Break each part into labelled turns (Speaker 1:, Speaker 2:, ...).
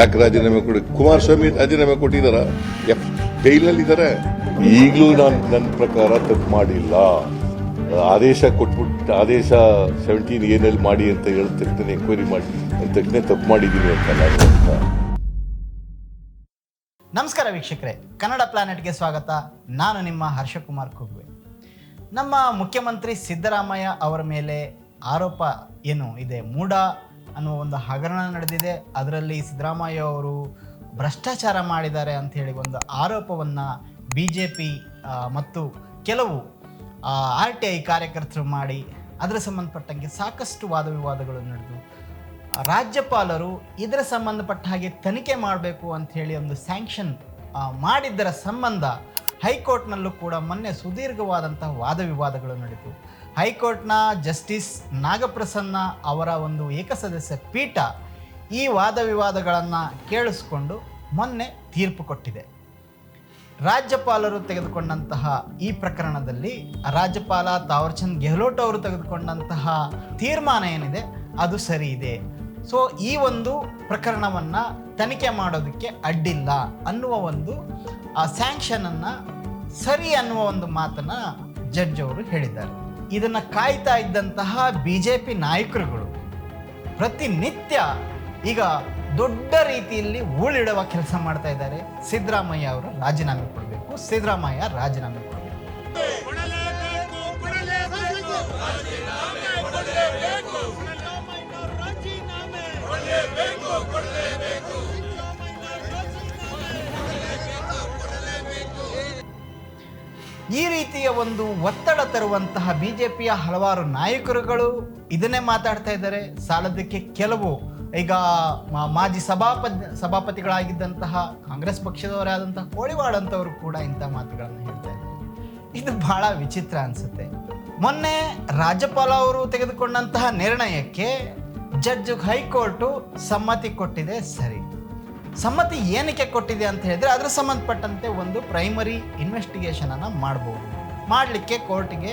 Speaker 1: ಯಾಕೆ ರಾಜೀನಾಮೆ ಕೊಡಿ ಕುಮಾರಸ್ವಾಮಿ ರಾಜೀನಾಮೆ ಕೊಟ್ಟಿದಾರ. ಜೈಲಿನಲ್ಲಿ ಇದಾರೆ ಈಗಲೂ ನಾನು ನನ್ನ ಪ್ರಕಾರ ತಪ್ಪು ಮಾಡಿಲ್ಲ. ಆದೇಶ ಕೊಟ್ಬಿಟ್ಟು, ಆದೇಶ ಸೆವೆಂಟೀನ್ ಏನಲ್ಲಿ ಮಾಡಿ ಅಂತ ಹೇಳಿದ ಎಂಕ್ವೈರಿ ಮಾಡಿ ಅಂದ ತಕ್ಷಣ ತಪ್ಪು ಮಾಡಿದ್ದೀನಿ ಅಂತ ಅಂತ
Speaker 2: ನಮಸ್ಕಾರ ವೀಕ್ಷಕರೇ. ಕನ್ನಡ ಪ್ಲಾನೆಟ್ಗೆ ಸ್ವಾಗತ. ನಾನು ನಿಮ್ಮ ಹರ್ಷಕುಮಾರ್ ಕುಗ್ವೆ. ನಮ್ಮ ಮುಖ್ಯಮಂತ್ರಿ ಸಿದ್ದರಾಮಯ್ಯ ಅವರ ಮೇಲೆ ಆರೋಪ ಏನು ಇದೆ? ಮೂಡ? ಅನ್ನುವ ಒಂದು ಹಗರಣ ನಡೆದಿದೆ. ಅದರಲ್ಲಿ ಸಿದ್ದರಾಮಯ್ಯ ಅವರು ಭ್ರಷ್ಟಾಚಾರ ಮಾಡಿದ್ದಾರೆ ಅಂತ ಹೇಳಿ ಒಂದು ಆರೋಪವನ್ನು ಬಿ ಜೆ ಪಿ ಮತ್ತು ಕೆಲವು ಆರ್ ಟಿ ಐ ಕಾರ್ಯಕರ್ತರು ಮಾಡಿ ಅದರ ಸಂಬಂಧಪಟ್ಟಂಗೆ ಸಾಕಷ್ಟು ವಾದ ವಿವಾದಗಳು ನಡೆದು, ರಾಜ್ಯಪಾಲರು ಇದರ ಸಂಬಂಧಪಟ್ಟ ಹಾಗೆ ತನಿಖೆ ಮಾಡಬೇಕು ಅಂತ ಹೇಳಿ ಒಂದು ಸ್ಯಾಂಕ್ಷನ್ ಮಾಡಿದ್ದರ ಸಂಬಂಧ ಹೈಕೋರ್ಟ್ನಲ್ಲೂ ಕೂಡ ಮೊನ್ನೆ ಸುದೀರ್ಘವಾದಂತಹ ವಾದ ವಿವಾದಗಳು ನಡೆಯಿತು ಹೈಕೋರ್ಟ್ನ ಜಸ್ಟಿಸ್ ನಾಗಪ್ರಸನ್ನ ಅವರ ಒಂದು ಏಕಸದಸ್ಯ ಪೀಠ ಈ ವಾದ ವಿವಾದಗಳನ್ನು ಕೇಳಿಸ್ಕೊಂಡು ಮೊನ್ನೆ ತೀರ್ಪು ಕೊಟ್ಟಿದೆ. ರಾಜ್ಯಪಾಲರು ತೆಗೆದುಕೊಂಡಂತಹ ಈ ಪ್ರಕರಣದಲ್ಲಿ ರಾಜ್ಯಪಾಲ ತಾವರ್ಚಂದ್ ಗೆಹ್ಲೋಟ್ ಅವರು ತೆಗೆದುಕೊಂಡಂತಹ ತೀರ್ಮಾನ ಏನಿದೆ, ಅದು ಸರಿ ಇದೆ. ಸೊ ಈ ಒಂದು ಪ್ರಕರಣವನ್ನು ತನಿಖೆ ಮಾಡೋದಕ್ಕೆ ಅಡ್ಡಿಲ್ಲ ಅನ್ನುವ ಒಂದು ಸ್ಯಾಂಕ್ಷನ್ ಸ್ಯಾಂಕ್ಷನನ್ನು ಸರಿ ಅನ್ನುವ ಒಂದು ಮಾತನ್ನು ಜಡ್ಜ್ ಅವರು ಹೇಳಿದ್ದಾರೆ. ಇದನ್ನ ಕಾಯ್ತಾ ಇದ್ದಂತಹ ಬಿ ಜೆ ಪಿ ನಾಯಕರುಗಳು ಪ್ರತಿನಿತ್ಯ ಈಗ ದೊಡ್ಡ ರೀತಿಯಲ್ಲಿ ಹೂಳಿಡುವ ಕೆಲಸ ಮಾಡ್ತಾ ಇದ್ದಾರೆ. ಸಿದ್ದರಾಮಯ್ಯ ಅವರು ರಾಜೀನಾಮೆ ಕೊಡಬೇಕು. ಸಿದ್ದರಾಮಯ್ಯ ರಾಜೀನಾಮೆ ರೀತಿಯ ಒಂದು ಒತ್ತಡ ತರುವಂತಹ ಬಿಜೆಪಿಯ ಹಲವಾರು ನಾಯಕರುಗಳು ಇದನ್ನೇ ಮಾತಾಡ್ತಾ ಇದ್ದಾರೆ. ಸಾಲದಕ್ಕೆ ಕೆಲವು ಈಗ ಮಾಜಿ ಸಭಾಪತಿ ಸಭಾಪತಿಗಳಾಗಿದ್ದಂತಹ ಕಾಂಗ್ರೆಸ್ ಪಕ್ಷದವರಾದಂತಹ ಅಂತವರು ಕೂಡ ಇಂಥ ಮಾತುಗಳನ್ನು ಹೇಳ್ತಾ ಇದು ಬಹಳ ವಿಚಿತ್ರ ಅನ್ಸುತ್ತೆ. ಮೊನ್ನೆ ರಾಜ್ಯಪಾಲ ಅವರು ತೆಗೆದುಕೊಂಡಂತಹ ನಿರ್ಣಯಕ್ಕೆ ಜಡ್ಜ್ ಹೈಕೋರ್ಟು ಸಮ್ಮತಿ ಕೊಟ್ಟಿದೆ ಸರಿ. ಸಮ್ಮತಿ ಏನಕ್ಕೆ ಕೊಟ್ಟಿದೆ ಅಂತ ಹೇಳಿದ್ರೆ ಅದರ ಸಂಬಂಧಪಟ್ಟಂತೆ ಒಂದು ಪ್ರೈಮರಿ ಇನ್ವೆಸ್ಟಿಗೇಷನ್ ಅನ್ನ ಮಾಡ್ಬೋದು. ಮಾಡಲಿಕ್ಕೆ ಕೋರ್ಟಿಗೆ,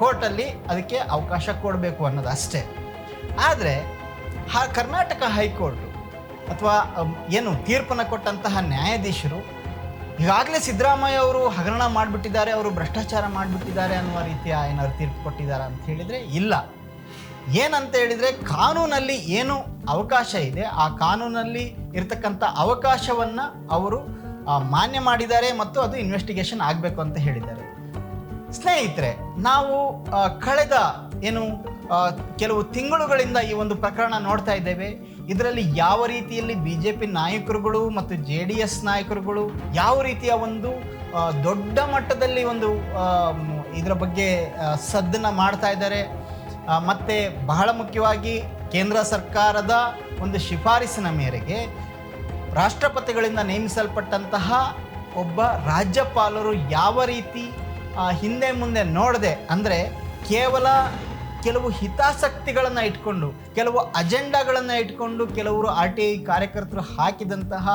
Speaker 2: ಕೋರ್ಟಲ್ಲಿ ಅದಕ್ಕೆ ಅವಕಾಶ ಕೊಡಬೇಕು ಅನ್ನೋದು ಅಷ್ಟೇ. ಆದರೆ ಆ ಕರ್ನಾಟಕ ಹೈಕೋರ್ಟ್ ಅಥವಾ ಏನು ತೀರ್ಪನ್ನು ಕೊಟ್ಟಂತಹ ನ್ಯಾಯಾಧೀಶರು, ಈಗಾಗಲೇ ಸಿದ್ದರಾಮಯ್ಯ ಅವರು ಹಗರಣ ಮಾಡಿಬಿಟ್ಟಿದ್ದಾರೆ, ಅವರು ಭ್ರಷ್ಟಾಚಾರ ಮಾಡಿಬಿಟ್ಟಿದ್ದಾರೆ ಅನ್ನುವ ರೀತಿಯ ಏನಾದ್ರು ತೀರ್ಪು ಕೊಟ್ಟಿದ್ದಾರೆ ಅಂತ ಹೇಳಿದರೆ ಇಲ್ಲ. ಏನಂತ ಹೇಳಿದರೆ, ಕಾನೂನಲ್ಲಿ ಏನು ಅವಕಾಶ ಇದೆ, ಆ ಕಾನೂನಲ್ಲಿ ಇರತಕ್ಕಂಥ ಅವಕಾಶವನ್ನು ಅವರು ಮಾನ್ಯ ಮಾಡಿದ್ದಾರೆ ಮತ್ತು ಅದು ಇನ್ವೆಸ್ಟಿಗೇಷನ್ ಆಗಬೇಕು ಅಂತ ಹೇಳಿದ್ದಾರೆ. ಸ್ನೇಹಿತರೆ, ನಾವು ಕಳೆದ, ಏನು ಕೆಲವು ತಿಂಗಳುಗಳಿಂದ ಈ ಒಂದು ಪ್ರಕರಣ ನೋಡ್ತಾ ಇದ್ದೇವೆ. ಇದರಲ್ಲಿ ಯಾವ ರೀತಿಯಲ್ಲಿ ಬಿ ಜೆ ಪಿ ನಾಯಕರುಗಳು ಮತ್ತು ಜೆ ಡಿ ಎಸ್ ನಾಯಕರುಗಳು ಯಾವ ರೀತಿಯ ಒಂದು ದೊಡ್ಡ ಮಟ್ಟದಲ್ಲಿ ಒಂದು ಇದರ ಬಗ್ಗೆ ಸದ್ದನ್ನ ಮಾಡ್ತಾ ಇದ್ದಾರೆ. ಮತ್ತೆ ಬಹಳ ಮುಖ್ಯವಾಗಿ ಕೇಂದ್ರ ಸರ್ಕಾರದ ಒಂದು ಶಿಫಾರಸಿನ ಮೇರೆಗೆ ರಾಷ್ಟ್ರಪತಿಗಳಿಂದ ನೇಮಿಸಲ್ಪಟ್ಟಂತಹ ಒಬ್ಬ ರಾಜ್ಯಪಾಲರು ಯಾವ ರೀತಿ ಹಿಂದೆ ಮುಂದೆ ನೋಡದೆ ಅಂದರೆ ಕೇವಲ ಕೆಲವು ಹಿತಾಸಕ್ತಿಗಳನ್ನು ಇಟ್ಕೊಂಡು ಕೆಲವು ಅಜೆಂಡಾಗಳನ್ನು ಇಟ್ಕೊಂಡು ಕೆಲವರು ಆರ್ ಟಿ ಐ ಕಾರ್ಯಕರ್ತರು ಹಾಕಿದಂತಹ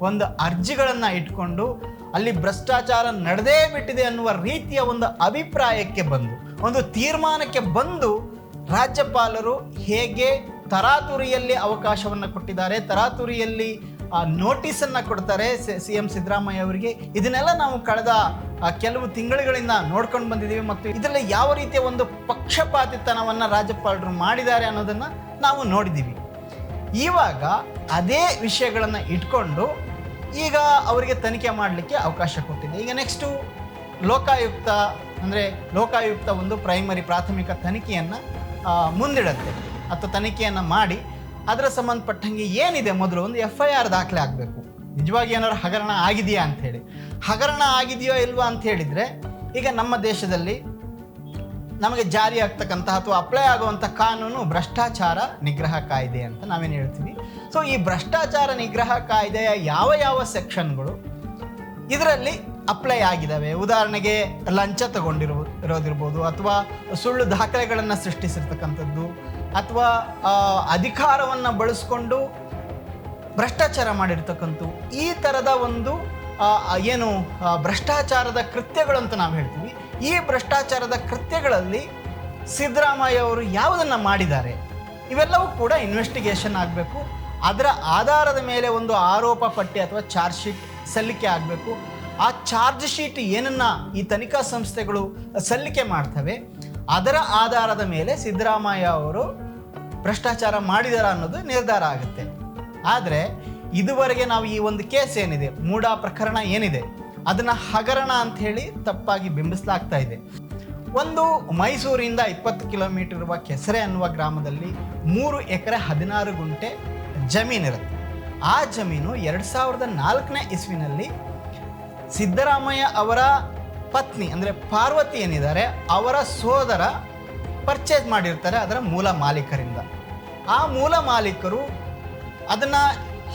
Speaker 2: ಒಂದು ಅರ್ಜಿಗಳನ್ನು ಇಟ್ಕೊಂಡು ಅಲ್ಲಿ ಭ್ರಷ್ಟಾಚಾರ ನಡೆದೇ ಬಿಟ್ಟಿದೆ ಅನ್ನುವ ರೀತಿಯ ಒಂದು ಅಭಿಪ್ರಾಯಕ್ಕೆ ಬಂದು ಒಂದು ತೀರ್ಮಾನಕ್ಕೆ ಬಂದು ರಾಜ್ಯಪಾಲರು ಹೇಗೆ ತರಾತುರಿಯಲ್ಲಿ ಅವಕಾಶವನ್ನು ಕೊಟ್ಟಿದ್ದಾರೆ ತರಾತುರಿಯಲ್ಲಿ ನೋಟಿಸನ್ನು ಕೊಡ್ತಾರೆ ಸಿ ಎಂ ಸಿದ್ದರಾಮಯ್ಯ ಅವರಿಗೆ. ಇದನ್ನೆಲ್ಲ ನಾವು ಕಳೆದ ಆ, ಕೆಲವು ತಿಂಗಳುಗಳಿಂದ ನೋಡ್ಕೊಂಡು ಬಂದಿದ್ದೀವಿ ಮತ್ತು ಇದರಲ್ಲಿ ಯಾವ ರೀತಿಯ ಒಂದು ಪಕ್ಷಪಾತಿತನವನ್ನು ರಾಜ್ಯಪಾಲರು ಮಾಡಿದ್ದಾರೆ ಅನ್ನೋದನ್ನು ನಾವು ನೋಡಿದ್ದೀವಿ. ಇವಾಗ ಅದೇ ವಿಷಯಗಳನ್ನು ಇಟ್ಕೊಂಡು ಈಗ ಅವರಿಗೆ ತನಿಖೆ ಮಾಡಲಿಕ್ಕೆ ಅವಕಾಶ ಕೊಟ್ಟಿದೆ. ಈಗ ನೆಕ್ಸ್ಟು ಲೋಕಾಯುಕ್ತ ಅಂದರೆ ಲೋಕಾಯುಕ್ತ ಒಂದು ಪ್ರೈಮರಿ ಪ್ರಾಥಮಿಕ ತನಿಖೆಯನ್ನು ಮುಂದಿಡುತ್ತೆ. ಅಥವಾ ತನಿಖೆಯನ್ನು ಮಾಡಿ, ಅದರ ಸಂಬಂಧಪಟ್ಟಂಗೆ ಏನಿದೆ ಮೊದಲು? ಒಂದು ಎಫ್ ಐ ಆರ್ ದಾಖಲೆ ಆಗಬೇಕು. ನಿಜವಾಗಿ ಏನಾದ್ರು ಹಗರಣ ಆಗಿದೆಯಾ ಅಂಥೇಳಿ ಹಗರಣ ಆಗಿದೆಯೋ ಇಲ್ವಾ ಅಂತ ಹೇಳಿದರೆ, ಈಗ ನಮ್ಮ ದೇಶದಲ್ಲಿ ನಮಗೆ ಜಾರಿ ಆಗ್ತಕ್ಕಂತಹ ಅಥವಾ ಅಪ್ಲೈ ಆಗುವಂಥ ಕಾನೂನು ಭ್ರಷ್ಟಾಚಾರ ನಿಗ್ರಹ ಕಾಯ್ದೆ ಅಂತ ನಾವೇನು ಹೇಳ್ತೀವಿ. ಸೊ ಈ ಭ್ರಷ್ಟಾಚಾರ ನಿಗ್ರಹ ಕಾಯ್ದೆಯ ಯಾವ ಯಾವ ಸೆಕ್ಷನ್ಗಳು ಇದರಲ್ಲಿ ಅಪ್ಲೈ ಆಗಿದ್ದಾವೆ ಉದಾಹರಣೆಗೆ ಲಂಚ ತಗೊಂಡಿರೋ, ಇರೋದಿರ್ಬೋದು ಅಥವಾ ಸುಳ್ಳು ದಾಖಲೆಗಳನ್ನು ಸೃಷ್ಟಿಸಿರ್ತಕ್ಕಂಥದ್ದು ಅಥವಾ ಅಧಿಕಾರವನ್ನು ಬಳಸ್ಕೊಂಡು ಭ್ರಷ್ಟಾಚಾರ ಮಾಡಿರ್ತಕ್ಕಂಥ ಈ ಥರದ ಒಂದು ಏನು ಭ್ರಷ್ಟಾಚಾರದ ಕೃತ್ಯಗಳು ಅಂತ ನಾವು ಹೇಳ್ತೀವಿ. ಈ ಭ್ರಷ್ಟಾಚಾರದ ಕೃತ್ಯಗಳಲ್ಲಿ ಸಿದ್ದರಾಮಯ್ಯ ಅವರು ಯಾವುದನ್ನು ಮಾಡಿದ್ದಾರೆ? ಇವೆಲ್ಲವೂ ಕೂಡ ಇನ್ವೆಸ್ಟಿಗೇಷನ್ ಆಗಬೇಕು. ಅದರ ಆಧಾರದ ಮೇಲೆ ಒಂದು ಆರೋಪ ಪಟ್ಟಿ ಅಥವಾ ಚಾರ್ಜ್ ಶೀಟ್ ಸಲ್ಲಿಕೆ ಆಗಬೇಕು. ಆ ಚಾರ್ಜ್ ಶೀಟ್ ಏನನ್ನ ಈ ತನಿಖಾ ಸಂಸ್ಥೆಗಳು ಸಲ್ಲಿಕೆ ಮಾಡ್ತವೆ, ಅದರ ಆಧಾರದ ಮೇಲೆ ಸಿದ್ದರಾಮಯ್ಯ ಅವರು ಭ್ರಷ್ಟಾಚಾರ ಮಾಡಿದಾರ ಅನ್ನೋದು ನಿರ್ಧಾರ ಆಗುತ್ತೆ. ಆದರೆ ಇದುವರೆಗೆ ನಾವು ಈ ಒಂದು ಕೇಸ್ ಏನಿದೆ, ಮೂಡ ಪ್ರಕರಣ ಏನಿದೆ, ಅದನ್ನ ಹಗರಣ ಅಂತ ಹೇಳಿ ತಪ್ಪಾಗಿ ಬಿಂಬಿಸಲಾಗ್ತಾ ಇದೆ. ಒಂದು ಮೈಸೂರಿಂದ ಇಪ್ಪತ್ತು ಕಿಲೋಮೀಟರ್ ಇರುವ ಕೆಸರೆ ಅನ್ನುವ ಗ್ರಾಮದಲ್ಲಿ ಮೂರು ಎಕರೆ ಹದಿನಾರು ಗುಂಟೆ ಜಮೀನಿರುತ್ತೆ ಆ ಜಮೀನು ಎರಡು ಸಾವಿರದ ನಾಲ್ಕನೇ ಇಸ್ವಿನಲ್ಲಿ ಸಿದ್ದರಾಮಯ್ಯ ಅವರ ಪತ್ನಿ, ಅಂದರೆ ಪಾರ್ವತಿ ಏನಿದ್ದಾರೆ, ಅವರ ಸೋದರ ಪರ್ಚೇಸ್ ಮಾಡಿರ್ತಾರೆ ಅದರ ಮೂಲ ಮಾಲೀಕರಿಂದ. ಆ ಮೂಲ ಮಾಲೀಕರು ಅದನ್ನು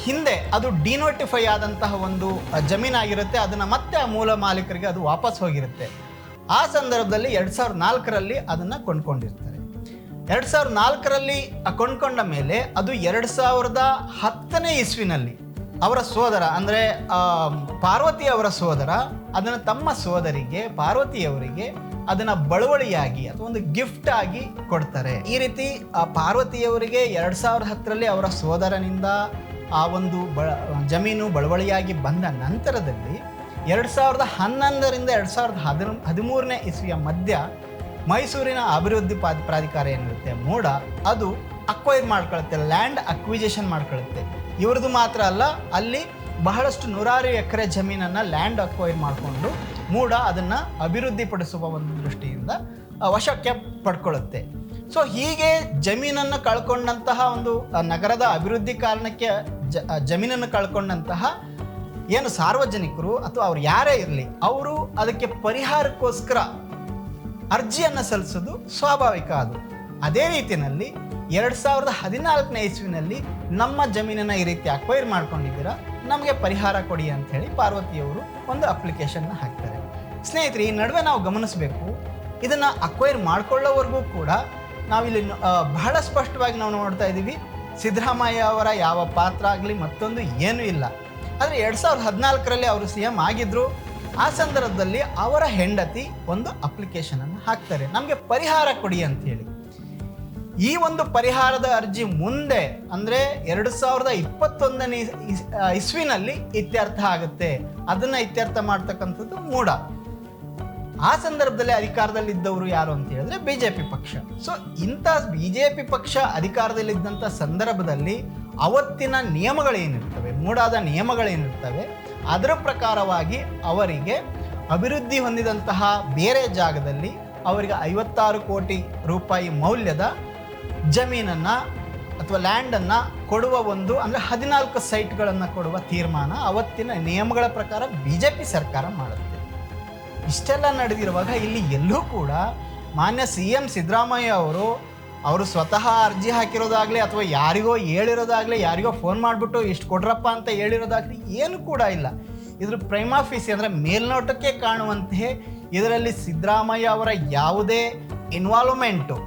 Speaker 2: ಹಿಂದೆ ಅದು ಡಿನೋಟಿಫೈ ಆದಂತಹ ಒಂದು ಜಮೀನಾಗಿರುತ್ತೆ ಅದನ್ನು ಮತ್ತೆ ಆ ಮೂಲ ಮಾಲೀಕರಿಗೆ ಅದು ವಾಪಸ್ ಹೋಗಿರುತ್ತೆ. ಆ ಸಂದರ್ಭದಲ್ಲಿ ಎರಡು ಸಾವಿರದ ನಾಲ್ಕರಲ್ಲಿ ಅದನ್ನು ಕೊಂಡ್ಕೊಂಡಿರ್ತಾರೆ. ಎರಡು ಸಾವಿರದ ನಾಲ್ಕರಲ್ಲಿ ಕೊಂಡ್ಕೊಂಡ ಮೇಲೆ ಅದು ಎರಡು ಸಾವಿರದ ಹತ್ತನೇ ಇಸ್ವಿನಲ್ಲಿ ಅವರ ಸೋದರ, ಅಂದರೆ ಪಾರ್ವತಿ ಅವರ ಸೋದರ, ಅದನ್ನು ತಮ್ಮ ಸೋದರಿಗೆ, ಪಾರ್ವತಿಯವರಿಗೆ ಅದನ್ನ ಬಳುವಳಿಯಾಗಿ ಅಥವಾ ಒಂದು ಗಿಫ್ಟ್ ಆಗಿ ಕೊಡ್ತಾರೆ. ಈ ರೀತಿ ಪಾರ್ವತಿಯವರಿಗೆ ಎರಡ್ ಸಾವಿರದ ಹತ್ತರಲ್ಲಿ ಅವರ ಸೋದರನಿಂದ ಆ ಒಂದು ಬ ಜಮೀನು ಬಳುವಳಿಯಾಗಿ ಬಂದ ನಂತರದಲ್ಲಿ ಎರಡು ಸಾವಿರದ ಹನ್ನೊಂದರಿಂದ ಎರಡು ಸಾವಿರದ ಹದಿನ ಹದಿಮೂರನೇ ಇಸ್ವಿಯ ಮಧ್ಯ ಮೈಸೂರಿನ ಅಭಿವೃದ್ಧಿ ಪ್ರಾಧಿಕಾರ ಏನಿರುತ್ತೆ ಮೂಡ, ಅದು ಅಕ್ವೈರ್ ಮಾಡ್ಕೊಳುತ್ತೆ ಲ್ಯಾಂಡ್ ಅಕ್ವಿಜೇಷನ್ ಮಾಡ್ಕೊಳ್ಳುತ್ತೆ ಇವ್ರದ್ದು ಮಾತ್ರ ಅಲ್ಲ, ಅಲ್ಲಿ ಬಹಳಷ್ಟು ನೂರಾರು ಎಕರೆ ಜಮೀನನ್ನು ಲ್ಯಾಂಡ್ ಅಕ್ವೈರ್ ಮಾಡಿಕೊಂಡು ಮೂಡ ಅದನ್ನು ಅಭಿವೃದ್ಧಿಪಡಿಸುವ ಒಂದು ದೃಷ್ಟಿಯಿಂದ ವಶಕ್ಕೆ ಪಡ್ಕೊಳ್ಳುತ್ತೆ. ಸೊ ಹೀಗೆ ಜಮೀನನ್ನು ಕಳ್ಕೊಂಡಂತಹ ಒಂದು ನಗರದ ಅಭಿವೃದ್ಧಿ ಕಾರಣಕ್ಕೆ ಜ ಜಮೀನನ್ನು ಕಳ್ಕೊಂಡಂತಹ ಏನು ಸಾರ್ವಜನಿಕರು ಅಥವಾ ಅವ್ರು ಯಾರೇ ಇರಲಿ, ಅವರು ಅದಕ್ಕೆ ಪರಿಹಾರಕ್ಕೋಸ್ಕರ ಅರ್ಜಿಯನ್ನು ಸಲ್ಲಿಸೋದು ಸ್ವಾಭಾವಿಕ ಅದು. ಅದೇ ರೀತಿಯಲ್ಲಿ ಎರಡು ಸಾವಿರದ ಹದಿನಾಲ್ಕನೇ ಇಸ್ವಿನಲ್ಲಿ ನಮ್ಮ ಜಮೀನನ್ನು ಈ ರೀತಿ ಅಕ್ವೈರ್ ಮಾಡ್ಕೊಂಡಿದ್ದೀರಾ, ನಮಗೆ ಪರಿಹಾರ ಕೊಡಿ ಅಂತ ಹೇಳಿ ಪಾರ್ವತಿಯವರು ಒಂದು ಅಪ್ಲಿಕೇಶನ್ನ ಹಾಕ್ತಾರೆ. ಸ್ನೇಹಿತರೆ, ಈ ನಡುವೆ ನಾವು ಗಮನಿಸಬೇಕು, ಇದನ್ನು ಅಕ್ವೈರ್ ಮಾಡಿಕೊಳ್ಳೋವರೆಗೂ ಕೂಡ ನಾವಿಲ್ಲಿ ಬಹಳ ಸ್ಪಷ್ಟವಾಗಿ ನಾವು ನೋಡ್ತಾ ಇದ್ದೀವಿ, ಸಿದ್ದರಾಮಯ್ಯ ಅವರ ಯಾವ ಪಾತ್ರ ಆಗಲಿ ಮತ್ತೊಂದು ಏನೂ ಇಲ್ಲ. ಆದರೆ ಎರಡು ಸಾವಿರದ ಹದಿನಾಲ್ಕರಲ್ಲಿ ಅವರು ಸಿ ಎಂ ಆಗಿದ್ದರು ಆ ಸಂದರ್ಭದಲ್ಲಿ ಅವರ ಹೆಂಡತಿ ಒಂದು ಅಪ್ಲಿಕೇಶನನ್ನು ಹಾಕ್ತಾರೆ. ನಮಗೆ ಪರಿಹಾರ ಕೊಡಿ ಅಂಥೇಳಿ ಈ ಒಂದು ಪರಿಹಾರದ ಅರ್ಜಿ ಮುಂದೆ, ಅಂದರೆ ಎರಡು ಸಾವಿರದ ಇಪ್ಪತ್ತೊಂದನೇ ಇಸ್- ಇಸ್- ಇಸ್ವಿನಲ್ಲಿ ಇತ್ಯರ್ಥ ಆಗುತ್ತೆ. ಅದನ್ನು ಇತ್ಯರ್ಥ ಮಾಡ್ತಕ್ಕಂಥದ್ದು ಮೂಡ ಆ ಸಂದರ್ಭದಲ್ಲಿ ಅಧಿಕಾರದಲ್ಲಿ ಇದ್ದವರು ಯಾರು ಅಂತ ಹೇಳಿದ್ರೆ ಬಿಜೆಪಿ ಪಕ್ಷ. ಸೊ ಇಂಥ ಬಿಜೆಪಿ ಪಕ್ಷ ಅಧಿಕಾರದಲ್ಲಿದ್ದಂಥ ಸಂದರ್ಭದಲ್ಲಿ ಅವತ್ತಿನ ನಿಯಮಗಳೇನಿರ್ತವೆ, ಮೂಡಾದ ನಿಯಮಗಳೇನಿರ್ತವೆ, ಅದರ ಪ್ರಕಾರವಾಗಿ ಅವರಿಗೆ ಅಭಿವೃದ್ಧಿ ಹೊಂದಿದಂತಹ ಬೇರೆ ಜಾಗದಲ್ಲಿ ಅವರಿಗೆ ಐವತ್ತಾರು ಕೋಟಿ ರೂಪಾಯಿ ಮೌಲ್ಯದ ಜಮೀನನ್ನು ಅಥವಾ ಲ್ಯಾಂಡನ್ನು ಕೊಡುವ ಒಂದು, ಅಂದರೆ ಹದಿನಾಲ್ಕು ಸೈಟ್ಗಳನ್ನು ಕೊಡುವ ತೀರ್ಮಾನ ಅವತ್ತಿನ ನಿಯಮಗಳ ಪ್ರಕಾರ ಬಿ ಜೆ ಪಿ ಸರ್ಕಾರ ಮಾಡುತ್ತೆ ಇಷ್ಟೆಲ್ಲ ನಡೆದಿರುವಾಗ ಇಲ್ಲಿ ಎಲ್ಲೂ ಕೂಡ ಮಾನ್ಯ ಸಿ ಎಂ ಸಿದ್ದರಾಮಯ್ಯ ಅವರು ಅವರು ಸ್ವತಃ ಅರ್ಜಿ ಹಾಕಿರೋದಾಗಲಿ ಅಥವಾ ಯಾರಿಗೋ ಹೇಳಿರೋದಾಗಲಿ, ಯಾರಿಗೋ ಫೋನ್ ಮಾಡಿಬಿಟ್ಟು ಇಷ್ಟು ಕೊಡ್ರಪ್ಪ ಅಂತ ಹೇಳಿರೋದಾಗಲಿ ಏನು ಕೂಡ ಇಲ್ಲ. ಇದ್ರ ಪ್ರೈಮಾಫೀಸಿ ಅಂದರೆ ಮೇಲ್ನೋಟಕ್ಕೆ ಕಾಣುವಂತೆ ಇದರಲ್ಲಿ ಸಿದ್ದರಾಮಯ್ಯ ಅವರ ಯಾವುದೇ ಇನ್ವಾಲ್ವ್ಮೆಂಟು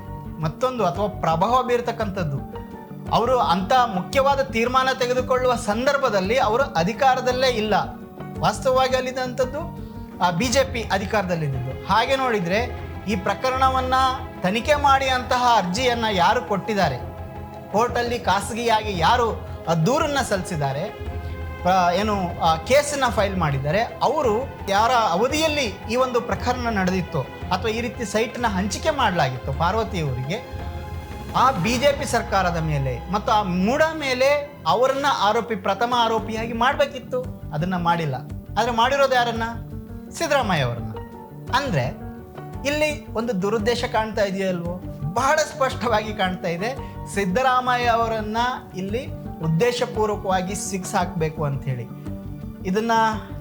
Speaker 2: ಮತ್ತೊಂದು ಅಥವಾ ಪ್ರಭಾವ ಬೀರ್ತಕ್ಕಂಥದ್ದು. ಅವರು ಅಂಥ ಮುಖ್ಯವಾದ ತೀರ್ಮಾನ ತೆಗೆದುಕೊಳ್ಳುವ ಸಂದರ್ಭದಲ್ಲಿ ಅವರು ಅಧಿಕಾರದಲ್ಲೇ ಇಲ್ಲ. ವಾಸ್ತವವಾಗಿ ಅಲ್ಲಿದ್ದಂಥದ್ದು ಬಿ ಜೆ ಪಿ ಅಧಿಕಾರದಲ್ಲಿದ್ದು ಹಾಗೆ ನೋಡಿದರೆ ಈ ಪ್ರಕರಣವನ್ನು ತನಿಖೆ ಮಾಡಿ ಅಂತಹ ಅರ್ಜಿಯನ್ನು ಯಾರು ಕೊಟ್ಟಿದ್ದಾರೆ? ಕೋರ್ಟಲ್ಲಿ ಖಾಸಗಿಯಾಗಿ ಯಾರು ದೂರನ್ನು ಸಲ್ಲಿಸಿದ್ದಾರೆ? ಏನು ಕೇಸನ್ನು ಫೈಲ್ ಮಾಡಿದ್ದಾರೆ. ಅವರು ಯಾರ ಅವಧಿಯಲ್ಲಿ ಈ ಒಂದು ಪ್ರಕರಣ ನಡೆದಿತ್ತು ಅಥವಾ ಈ ರೀತಿ ಸೈಟ್ನ ಹಂಚಿಕೆ ಮಾಡಲಾಗಿತ್ತು ಪಾರ್ವತಿಯವರಿಗೆ ಆ ಬಿ ಜೆ ಪಿ ಸರ್ಕಾರದ ಮೇಲೆ ಮತ್ತು ಆ ಮೂಡ ಮೇಲೆ ಅವರನ್ನ ಆರೋಪಿ, ಪ್ರಥಮ ಆರೋಪಿಯಾಗಿ ಮಾಡಬೇಕಿತ್ತು. ಅದನ್ನು ಮಾಡಿಲ್ಲ. ಆದರೆ ಮಾಡಿರೋದು ಯಾರನ್ನ? ಸಿದ್ದರಾಮಯ್ಯ ಅವರನ್ನ ಅಂದರೆ, ಇಲ್ಲಿ ಒಂದು ದುರುದ್ದೇಶ ಕಾಣ್ತಾ ಇದೆಯಲ್ವೋ? ಬಹಳ ಸ್ಪಷ್ಟವಾಗಿ ಕಾಣ್ತಾ ಇದೆ ಸಿದ್ದರಾಮಯ್ಯ ಅವರನ್ನ ಇಲ್ಲಿ ಉದ್ದೇಶಪೂರ್ವಕವಾಗಿ ಸಿಕ್ಸ್ ಹಾಕಬೇಕು ಅಂಥೇಳಿ. ಇದನ್ನ,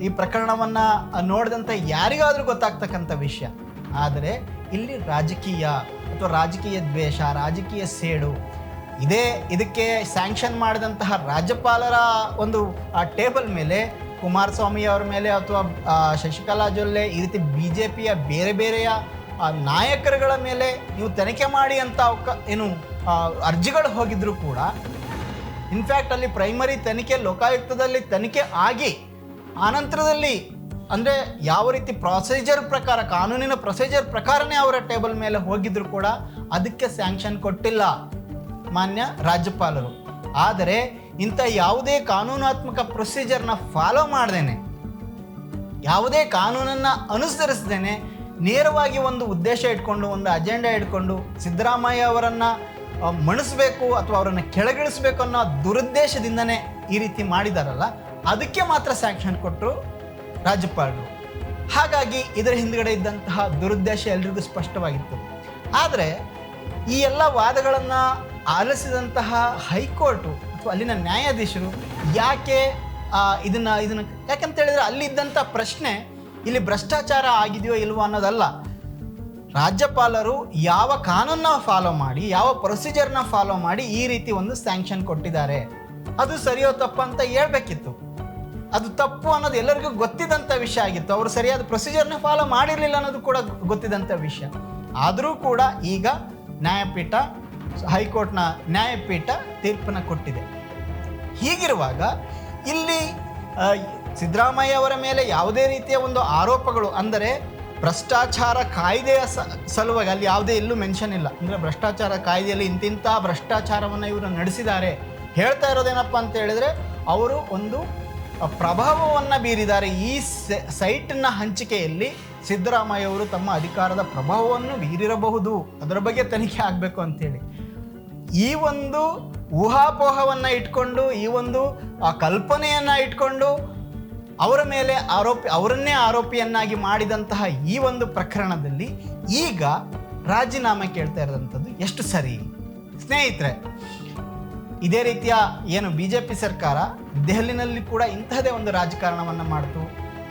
Speaker 2: ಈ ಪ್ರಕರಣವನ್ನ ನೋಡಿದಂಥ ಯಾರಿಗಾದರೂ ಗೊತ್ತಾಗ್ತಕ್ಕಂಥ ವಿಷಯ. ಆದರೆ, ಇಲ್ಲಿ ರಾಜಕೀಯ ಅಥವಾ ರಾಜಕೀಯ ದ್ವೇಷ, ರಾಜಕೀಯ ಸೇಡು, ಇದೇ ಇದಕ್ಕೆ ಸ್ಯಾಂಕ್ಷನ್ ಮಾಡಿದಂತಹ ರಾಜ್ಯಪಾಲರ ಒಂದು, ಆ ಟೇಬಲ್ ಮೇಲೆ ಕುಮಾರಸ್ವಾಮಿ ಅವರ ಮೇಲೆ ಅಥವಾ ಶಶಿಕಲಾ ಜೊಲ್ಲೆ ಈ ರೀತಿ ಬಿ ಜೆ ಪಿಯ ಬೇರೆ ಬೇರೆಯ ನಾಯಕರುಗಳ ಮೇಲೆ ನೀವು ತನಿಖೆ ಮಾಡಿ ಅಂತ ಅವಕ, ಏನು ಅರ್ಜಿಗಳು ಹೋಗಿದ್ರು ಕೂಡ ಇನ್ಫ್ಯಾಕ್ಟ್ ಅಲ್ಲಿ ಪ್ರೈಮರಿ ತನಿಖೆ ಲೋಕಾಯುಕ್ತದಲ್ಲಿ ತನಿಖೆ ಆಗಿ, ಆನಂತರದಲ್ಲಿ, ಅಂದರೆ ಯಾವ ರೀತಿ ಪ್ರೊಸೀಜರ್ ಪ್ರಕಾರ, ಕಾನೂನಿನ ಪ್ರೊಸೀಜರ್ ಪ್ರಕಾರನೇ ಅವರ ಟೇಬಲ್ ಮೇಲೆ ಹೋಗಿದ್ರು ಕೂಡ, ಅದಕ್ಕೆ ಸ್ಯಾಂಕ್ಷನ್ ಕೊಟ್ಟಿಲ್ಲ ಮಾನ್ಯ ರಾಜ್ಯಪಾಲರು. ಆದರೆ ಇಂಥ ಯಾವುದೇ ಕಾನೂನಾತ್ಮಕ ಪ್ರೊಸೀಜರ್ನ ಫಾಲೋ ಮಾಡ್ದೇನೆ, ಯಾವುದೇ ಕಾನೂನನ್ನು ಅನುಸರಿಸ್ದೇನೆ, ನೇರವಾಗಿ ಒಂದು ಉದ್ದೇಶ ಇಟ್ಕೊಂಡು, ಒಂದು ಅಜೆಂಡಾ ಇಟ್ಕೊಂಡು ಸಿದ್ದರಾಮಯ್ಯ ಅವರನ್ನು ಮಣಿಸ್ಬೇಕು ಅಥವಾ ಅವರನ್ನು ಕೆಳಗಿಳಿಸ್ಬೇಕು ಅನ್ನೋ ದುರುದ್ದೇಶದಿಂದನೇ ಈ ರೀತಿ ಮಾಡಿದಾರಲ್ಲ, ಅದಕ್ಕೆ ಮಾತ್ರ ಸ್ಯಾಂಕ್ಷನ್ ಕೊಟ್ಟರು ರಾಜ್ಯಪಾಲರು. ಹಾಗಾಗಿ ಇದರ ಹಿಂದ್ಗಡೆ ಇದ್ದಂತಹ ದುರುದ್ದೇಶ ಎಲ್ರಿಗೂ ಸ್ಪಷ್ಟವಾಗಿತ್ತು. ಆದರೆ ಈ ಎಲ್ಲ ವಾದಗಳನ್ನು ಆಲಿಸಿದಂತಹ ಹೈಕೋರ್ಟು ಅಥವಾ ಅಲ್ಲಿನ ನ್ಯಾಯಾಧೀಶರು ಯಾಕೆ ಇದನ್ನು, ಇದನ್ನ ಇದನ್ನ ಯಾಕಂತ ಹೇಳಿದ್ರೆ ಅಲ್ಲಿದ್ದಂಥ ಪ್ರಶ್ನೆ ಇಲ್ಲಿ ಭ್ರಷ್ಟಾಚಾರ ಆಗಿದೆಯೋ ಇಲ್ವೋ ಅನ್ನೋದಲ್ಲ. ರಾಜ್ಯಪಾಲರು ಯಾವ ಕಾನೂನನ್ನ ಫಾಲೋ ಮಾಡಿ, ಯಾವ ಪ್ರೊಸೀಜರ್ನ ಫಾಲೋ ಮಾಡಿ ಈ ರೀತಿ ಒಂದು ಸ್ಯಾಂಕ್ಷನ್ ಕೊಟ್ಟಿದ್ದಾರೆ. ಅದು ಸರಿಯೋ ತಪ್ಪು ಅಂತ ಹೇಳ್ಬೇಕಿತ್ತು. ಅದು ತಪ್ಪು ಅನ್ನೋದು ಎಲ್ಲರಿಗೂ ಗೊತ್ತಿದ್ದಂಥ ವಿಷಯ ಆಗಿತ್ತು. ಅವರು ಸರಿಯಾದ ಪ್ರೊಸೀಜರ್ನ ಫಾಲೋ ಮಾಡಿರಲಿಲ್ಲ ಅನ್ನೋದು ಕೂಡ ಗೊತ್ತಿದ್ದಂಥ ವಿಷಯ. ಆದರೂ ಕೂಡ ಈಗ ನ್ಯಾಯಪೀಠ ಹೈಕೋರ್ಟ್ನ ನ್ಯಾಯಪೀಠ ತೀರ್ಪನ್ನು ಕೊಟ್ಟಿದೆ. ಹೀಗಿರುವಾಗ ಇಲ್ಲಿ ಸಿದ್ದರಾಮಯ್ಯ ಅವರ ಮೇಲೆ ಯಾವುದೇ ರೀತಿಯ ಒಂದು ಆರೋಪಗಳು ಅಂದರೆ ಭ್ರಷ್ಟಾಚಾರ ಕಾಯ್ದೆಯ ಸಲುವಾಗಿ ಅಲ್ಲಿ ಯಾವುದೇ ಎಲ್ಲೂ ಮೆನ್ಷನ್ ಇಲ್ಲ. ಅಂದರೆ ಭ್ರಷ್ಟಾಚಾರ ಕಾಯ್ದೆಯಲ್ಲಿ ಇಂತಿಂಥ ಭ್ರಷ್ಟಾಚಾರವನ್ನು ಇವರು ನಡೆಸಿದ್ದಾರೆ. ಹೇಳ್ತಾ ಇರೋದೇನಪ್ಪ ಅಂತ ಹೇಳಿದ್ರೆ ಅವರು ಒಂದು ಪ್ರಭಾವವನ್ನು ಬೀರಿದ್ದಾರೆ. ಈ ಸೈಟ್ನ ಹಂಚಿಕೆಯಲ್ಲಿ ಸಿದ್ದರಾಮಯ್ಯ ಅವರು ತಮ್ಮ ಅಧಿಕಾರದ ಪ್ರಭಾವವನ್ನು ಬೀರಿರಬಹುದು ಅದರ ಬಗ್ಗೆ ತನಿಖೆ ಆಗಬೇಕು ಅಂತೇಳಿ. ಈ ಒಂದು ಊಹಾಪೋಹವನ್ನು ಇಟ್ಕೊಂಡು, ಈ ಒಂದು, ಆ ಕಲ್ಪನೆಯನ್ನು ಇಟ್ಕೊಂಡು ಅವರ ಮೇಲೆ ಆರೋಪಿ, ಅವರನ್ನೇ ಆರೋಪಿಯನ್ನಾಗಿ ಮಾಡಿದಂತಹ ಈ ಒಂದು ಪ್ರಕರಣದಲ್ಲಿ ಈಗ ರಾಜೀನಾಮೆ ಕೇಳ್ತಾ ಇರೋದಂಥದ್ದು ಎಷ್ಟು ಸರಿ? ಸ್ನೇಹಿತರೆ, ಇದೇ ರೀತಿಯ ಏನು ಬಿ ಜೆ ಪಿ ಸರ್ಕಾರ, ದೆಹಲಿನಲ್ಲಿ ಕೂಡ ಇಂತಹದೇ ಒಂದು ರಾಜಕಾರಣವನ್ನು ಮಾಡ್ತು.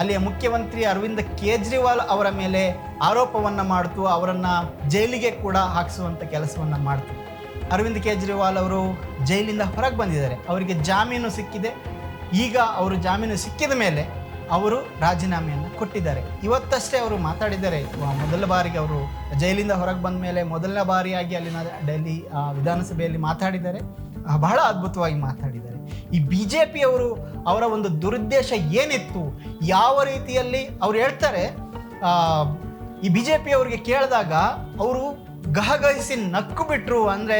Speaker 2: ಅಲ್ಲಿಯ ಮುಖ್ಯಮಂತ್ರಿ ಅರವಿಂದ ಕೇಜ್ರಿವಾಲ್ ಅವರ ಮೇಲೆ ಆರೋಪವನ್ನು ಮಾಡ್ತು, ಅವರನ್ನು ಜೈಲಿಗೆ ಕೂಡ ಹಾಕಿಸುವಂಥ ಕೆಲಸವನ್ನು ಮಾಡ್ತು. ಅರವಿಂದ್ ಕೇಜ್ರಿವಾಲ್ ಅವರು ಜೈಲಿಂದ ಹೊರಗೆ ಬಂದಿದ್ದಾರೆ. ಅವರಿಗೆ ಜಾಮೀನು ಸಿಕ್ಕಿದೆ. ಈಗ ಅವರು ಜಾಮೀನು ಸಿಕ್ಕಿದ ಮೇಲೆ ಅವರು ರಾಜೀನಾಮೆಯನ್ನು ಕೊಟ್ಟಿದ್ದಾರೆ. ಇವತ್ತಷ್ಟೇ ಅವರು ಮಾತಾಡಿದ್ದಾರೆ. ಮೊದಲ ಬಾರಿಗೆ ಅವರು ಜೈಲಿಂದ ಹೊರಗೆ ಬಂದ ಮೇಲೆ ಮೊದಲನೇ ಬಾರಿಯಾಗಿ ಅಲ್ಲಿನ ಡೆಲ್ಲಿ ವಿಧಾನಸಭೆಯಲ್ಲಿ ಮಾತಾಡಿದ್ದಾರೆ. ಬಹಳ ಅದ್ಭುತವಾಗಿ ಮಾತಾಡಿದ್ದಾರೆ. ಈ ಬಿ ಜೆ ಪಿಯವರು ಅವರ ಒಂದು ದುರುದ್ದೇಶ ಏನಿತ್ತು, ಯಾವ ರೀತಿಯಲ್ಲಿ ಅವ್ರು ಹೇಳ್ತಾರೆ ಈ ಬಿ ಜೆ ಪಿ ಅವ್ರಿಗೆ ಕೇಳಿದಾಗ ಅವರು ಗಹಗಹಿಸಿ ನಕ್ಕು ಬಿಟ್ರು ಅಂದರೆ